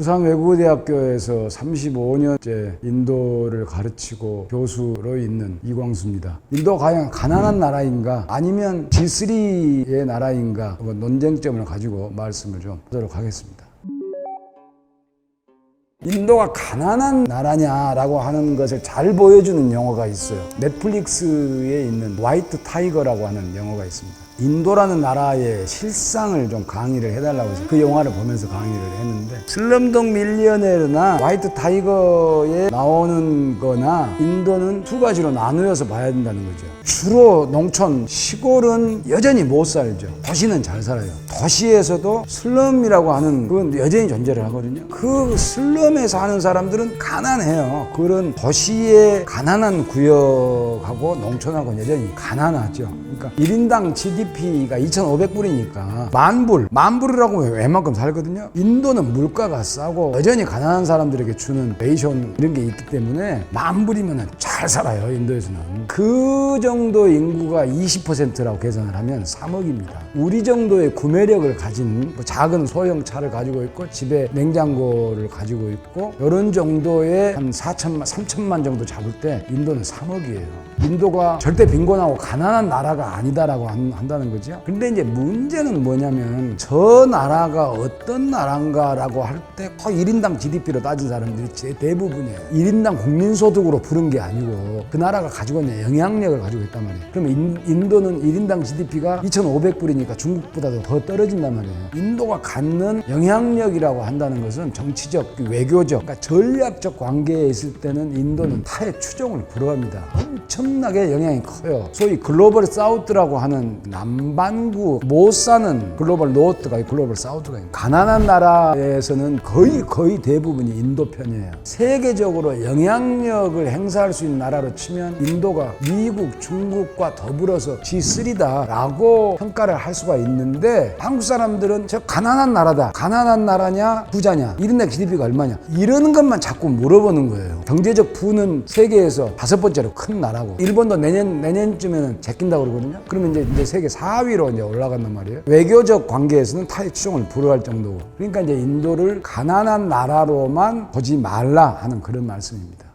부산 외국어대학교에서 35년째 인도를 가르치고 교수로 있는 이광수입니다. 인도가 과연 가난한 나라인가 아니면 G3의 나라인가 뭐 논쟁점을 가지고 말씀을 좀 하도록 하겠습니다. 인도가 가난한 나라냐라고 하는 것을 잘 보여주는 영화가 있어요. 넷플릭스에 있는 화이트 타이거라고 하는 영화가 있습니다. 인도라는 나라의 실상을 좀 강의를 해달라고 해서 그 영화를 보면서 강의를 했는데 슬럼독 밀리어네르나 화이트 타이거에 나오는 거나 인도는 두 가지로 나누어서 봐야 된다는 거죠. 주로 농촌, 시골은 여전히 못 살죠. 도시는 잘 살아요. 도시에서도 슬럼이라고 하는 그건 여전히 존재를 하거든요. 그 슬럼에 사는 사람들은 가난해요. 그런 도시의 가난한 구역하고 농촌하고 여전히 가난하죠. 그러니까 1인당 GDP 가 2,500불이니까 만불, 만불이라고 웬만큼 살거든요. 인도는 물가가 싸고 여전히 가난한 사람들에게 주는 레이션 이런 게 있기 때문에 만불이면 잘 살아요. 인도에서는. 그 정도 인구가 20%라고 계산을 하면 3억입니다. 우리 정도의 구매력을 가진 뭐 작은 소형 차를 가지고 있고 집에 냉장고를 가지고 있고 이런 정도의 한 4천만, 3천만 정도 잡을 때 인도는 3억이에요. 인도가 절대 빈곤하고 가난한 나라가 아니다라고 한, 한다는 거죠. 근데 이제 문제는 뭐냐면 저 나라가 어떤 나라인가라고 할때 거의 1인당 GDP로 따진 사람들이 제 대부분이에요. 1인당 국민소득으로 부른 게 아니고 그 나라가 가지고 있는 영향력을 가지고 있단 말이에요. 그러면 인, 인도는 1인당 GDP가 2,500불이니까 중국보다도 더 떨어진단 말이에요. 인도가 갖는 영향력이라고 한다는 것은 정치적, 외교적, 그러니까 전략적 관계에 있을 때는 인도는 타의 추종을 불허합니다. 엄청나게 영향이 커요. 소위 글로벌 사우스라고 하는 남 반구 못 사는 글로벌 노트가 글로벌 사우스가 있는 가난한 나라에서는 거의 거의 대부분이 인도 편이에요. 세계적으로 영향력을 행사할 수 있는 나라로 치면 인도가 미국, 중국과 더불어서 G3다라고 평가를 할 수가 있는데 한국 사람들은 저 가난한 나라다. 가난한 나라냐, 부자냐, 1인당 GDP가 얼마냐 이런 것만 자꾸 물어보는 거예요. 경제적 부는 세계에서 다섯 번째로 큰 나라고 일본도 내년 내년쯤에는 제낀다 그러거든요. 그러면 이제, 이제 세계 4위로 이제 올라간단 말이에요. 외교적 관계에서는 추종을 불허할 정도고 그러니까 이제 인도를 가난한 나라로만 보지 말라 하는 그런 말씀입니다.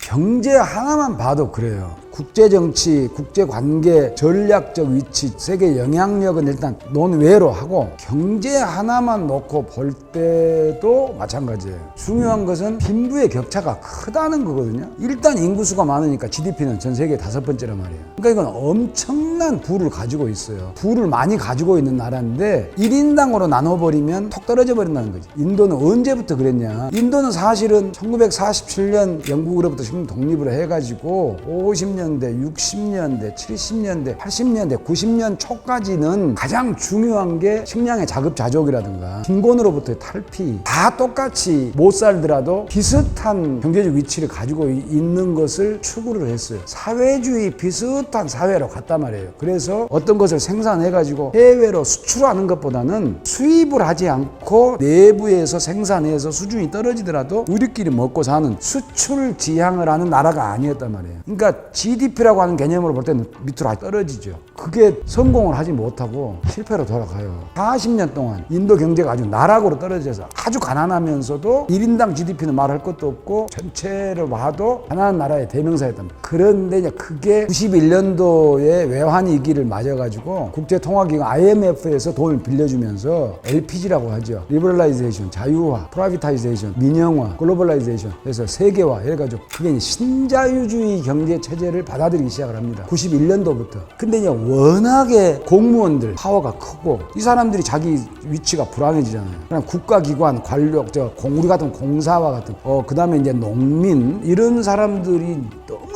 경제 하나만 봐도 그래요. 국제 정치, 국제 관계, 전략적 위치, 세계 영향력은 일단 논외로 하고 경제 하나만 놓고 볼 때도 마찬가지예요. 중요한 것은 빈부의 격차가 크다는 거거든요. 일단 인구수가 많으니까 GDP는 전 세계 다섯 번째란 말이에요. 그러니까 이건 엄청난 부를 가지고 있어요. 부를 많이 가지고 있는 나라인데 1인당으로 나눠버리면 톡 떨어져 버린다는 거지. 인도는 언제부터 그랬냐? 인도는 사실은 1947년 영국으로부터 독립을 해가지고 50년 대, 60년대, 70년대, 80년대, 90년 초까지는 가장 중요한 게 식량의 자급자족이라든가 빈곤으로부터의 탈피 다 똑같이 못 살더라도 비슷한 경제적 위치를 가지고 이- 있는 것을 추구를 했어요. 사회주의 비슷한 사회로 갔단 말이에요. 그래서 어떤 것을 생산해가지고 해외로 수출하는 것보다는 수입을 하지 않고 내부에서 생산해서 수준이 떨어지더라도 우리끼리 먹고 사는 수출 지향을 하는 나라가 아니었단 말이에요. 그러니까 GDP라고 하는 개념으로 볼 때는 밑으로 떨어지죠. 그게 성공을 하지 못하고 실패로 돌아가요. 40년 동안 인도 경제가 아주 나락으로 떨어져서 아주 가난하면서도 1인당 GDP는 말할 것도 없고 전체를 봐도 가난한 나라의 말이에요. 그런데 이제 그게 91년도에 외환위기를 맞아가지고 국제통화기관 IMF에서 돈을 빌려주면서 LPG라고 하죠. 리버럴라이제이션, 자유화, 프라이비타이제이션, 민영화, 글로벌라이제이션 해서 세계화 해가지고 그게 신자유주의 경제 체제를 받아들이기 시작을 합니다. 91년도부터. 근데 이제 워낙에 공무원들 파워가 크고 이 사람들이 자기 위치가 불안해지잖아요. 그냥 국가기관, 관력, 저 공, 우리 같은 공사와 같은 어 그 다음에 이제 농민 이런 사람들이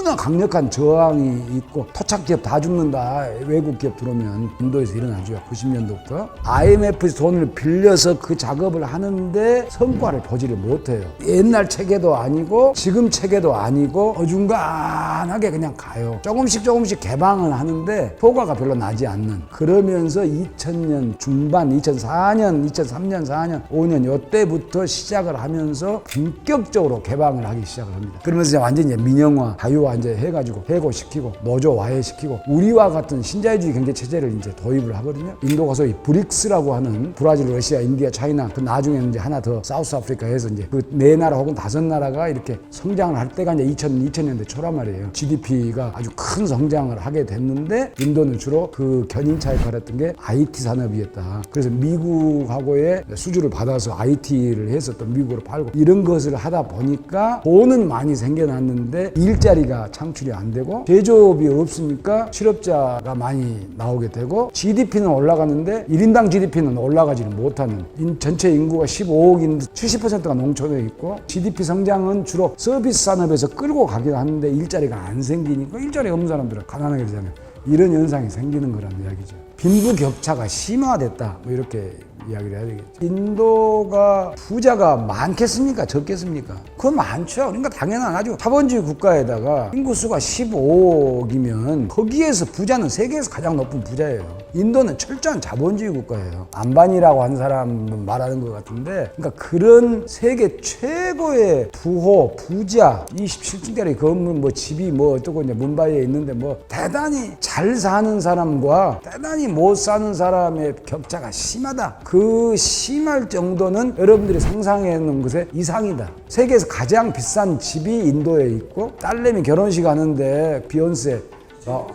너무나 강력한 저항이 있고 토착 기업 다 죽는다. 외국 기업 들어오면 인도에서 일어나죠. 90년도부터 IMF에서 돈을 빌려서 그 작업을 하는데 성과를 보지를 못해요. 옛날 체계도 아니고 지금 체계도 아니고 어중간하게 그냥 가요. 조금씩 조금씩 개방을 하는데 효과가 별로 나지 않는 그러면서 2000년 중반 2004년 2003년 4년 5년 요때부터 시작을 하면서 본격적으로 개방을 하기 시작을 합니다. 그러면서 완전히 민영화, 자유화 이제 해가지고 해고시키고 노조화해시키고 우리와 같은 신자유주의 경제 체제를 이제 도입을 하거든요. 인도가 소위 브릭스라고 하는 브라질, 러시아, 인디아, 차이나 그 나중에는 이제 하나 더 사우스 아프리카에서 이제 그 네 나라 혹은 다섯 나라가 이렇게 성장을 할 때가 이제 2000, 2000년대 초란 말이에요. GDP가 아주 큰 성장을 하게 됐는데 인도는 주로 그 견인차 역할을 했던 게 IT 산업이었다. 그래서 미국하고의 수주를 받아서 IT를 또 미국으로 팔고 이런 것을 하다 보니까 돈은 많이 생겨났는데 일자리가 창출이 안 되고 제조업이 없으니까 실업자가 많이 나오게 되고 GDP는 올라가는데 1인당 GDP는 올라가지는 못하는 인- 전체 인구가 15억인데 70%가 농촌에 있고 GDP 성장은 주로 서비스 산업에서 끌고 가긴 하는데 일자리가 안 생기니까 일자리 없는 사람들은 가난하게 되잖아요. 이런 현상이 생기는 거란 이야기죠. 빈부 격차가 심화됐다. 뭐 이렇게 이야기를 해야 되겠죠. 인도가 부자가 많겠습니까? 적겠습니까? 그건 많죠. 그러니까 아주 자본주의 국가에다가 인구수가 15억이면 거기에서 부자는 세계에서 가장 높은 부자예요. 인도는 철저한 자본주의 국가예요. 안반이라고 한 사람 말하는 것 같은데, 그러니까 그런 세계 최고의 부호, 부자, 27층짜리 건물, 뭐 집이 뭐 어쩌고 이제 문바이에 있는데 뭐 대단히 잘 사는 사람과 대단히 못 사는 사람의 격차가 심하다. 그 심할 정도는 여러분들이 상상해 놓은 것의 이상이다. 세계에서 가장 비싼 집이 인도에 있고 딸내미 결혼식 하는데 비욘세 어,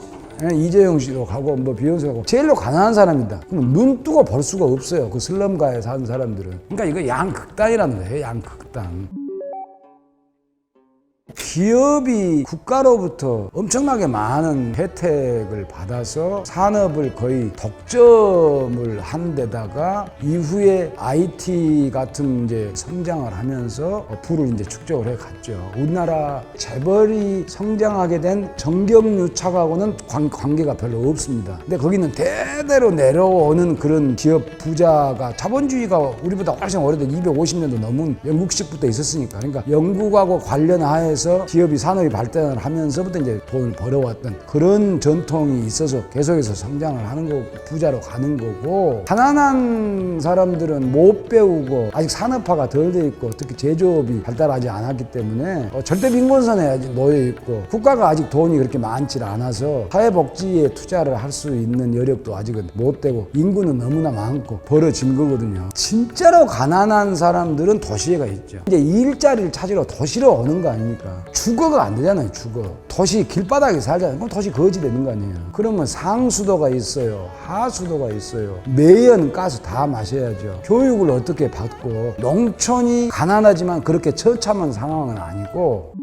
예, 이재용 씨도 가고 뭐 비욘세 가고 제일로 가난한 사람이다. 그럼 눈 뜨고 볼 수가 없어요. 그 슬럼가에 사는 사람들은. 그러니까 이거 양극단이라는 거예요. 양극단. 기업이 국가로부터 엄청나게 많은 혜택을 받아서 산업을 거의 독점을 한 데다가 이후에 IT 같은 이제 성장을 하면서 부를 이제 축적을 해 갔죠. 우리나라 재벌이 성장하게 된 정경유착하고는 관, 관계가 별로 없습니다. 근데 거기는 대대로 내려오는 그런 기업 부자가 자본주의가 우리보다 훨씬 오래된 250년도 넘은 영국식부터 있었으니까 그러니까 영국하고 관련하 에서 기업이 산업이 발전을 하면서부터 이제 돈을 벌어왔던 그런 전통이 있어서 계속해서 성장을 하는 거고 부자로 가는 거고 가난한 사람들은 못 배우고 아직 산업화가 덜 돼 있고 특히 제조업이 발달하지 않았기 때문에 어, 절대 빈곤선에 아직 놓여 있고 국가가 아직 돈이 그렇게 많지 않아서 사회복지에 투자를 할 수 있는 여력도 아직은 못 되고 인구는 너무나 많고 벌어진 거거든요. 진짜로 가난한 사람들은 도시에가 있죠. 이제 일자리를 찾으러 도시로 오는 거 아닙니까? 주거가 안 되잖아요, 주거. 도시 길바닥에 살잖아요. 그럼 도시 거지 되는 거 아니에요. 그러면 상수도가 있어요. 하수도가 있어요. 매연 가스 다 마셔야죠. 교육을 어떻게 받고 농촌이 가난하지만 그렇게 처참한 상황은 아니고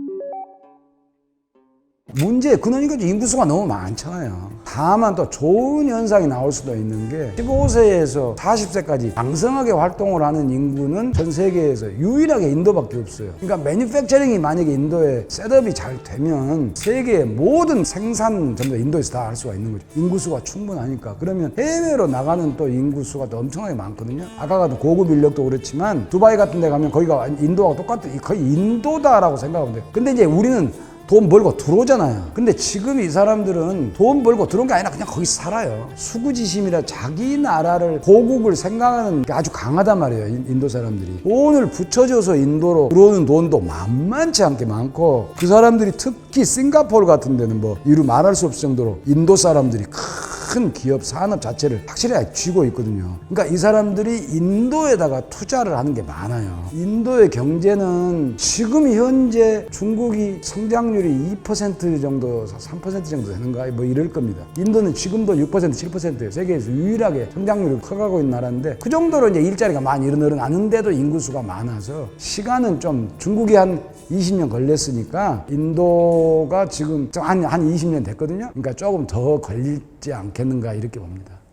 문제 거죠. 인구수가 너무 많잖아요. 다만 또 좋은 현상이 나올 수도 있는 게 15세에서 40세까지 왕성하게 활동을 하는 인구는 전 세계에서 유일하게 인도밖에 없어요. 그러니까 매니팩처링이 만약에 인도에 셋업이 잘 되면 세계의 모든 생산 전부 다 인도에서 다 할 수가 있는 거죠. 인구수가 충분하니까. 그러면 해외로 나가는 또 인구수가 또 엄청나게 많거든요. 아까 같은 고급 인력도 그렇지만 두바이 같은 데 가면 거기가 인도하고 똑같은 거의 인도다라고 생각하면 돼요. 근데 이제 우리는 돈 벌고 들어오잖아요. 근데 지금 이 사람들은 돈 벌고 들어온 게 아니라 그냥 거기 살아요. 수구지심이라 자기 나라를 고국을 생각하는 게 아주 강하단 말이에요. 인- 인도 사람들이. 돈을 붙여줘서 인도로 들어오는 돈도 만만치 않게 많고 그 사람들이 특히 싱가포르 같은 데는 뭐 이루 말할 수 없을 정도로 인도 사람들이 큰 기업 산업 자체를 확실히 쥐고 있거든요. 그러니까 이 사람들이 인도에다가 투자를 하는 게 많아요. 인도의 경제는 지금 현재 중국이 성장률이 2% 정도, 3% 정도 되는가 뭐 이럴 겁니다. 인도는 지금도 6% 7%예요. 세계에서 유일하게 성장률이 커가고 있는 나라인데 그 정도로 이제 일자리가 많이 늘어나는데도 인구수가 많아서 시간은 좀 중국이 한 20년 걸렸으니까 인도가 지금 한, 한 20년 됐거든요. 그러니까 조금 더 걸리지 않겠 는가 이렇게 봅니다.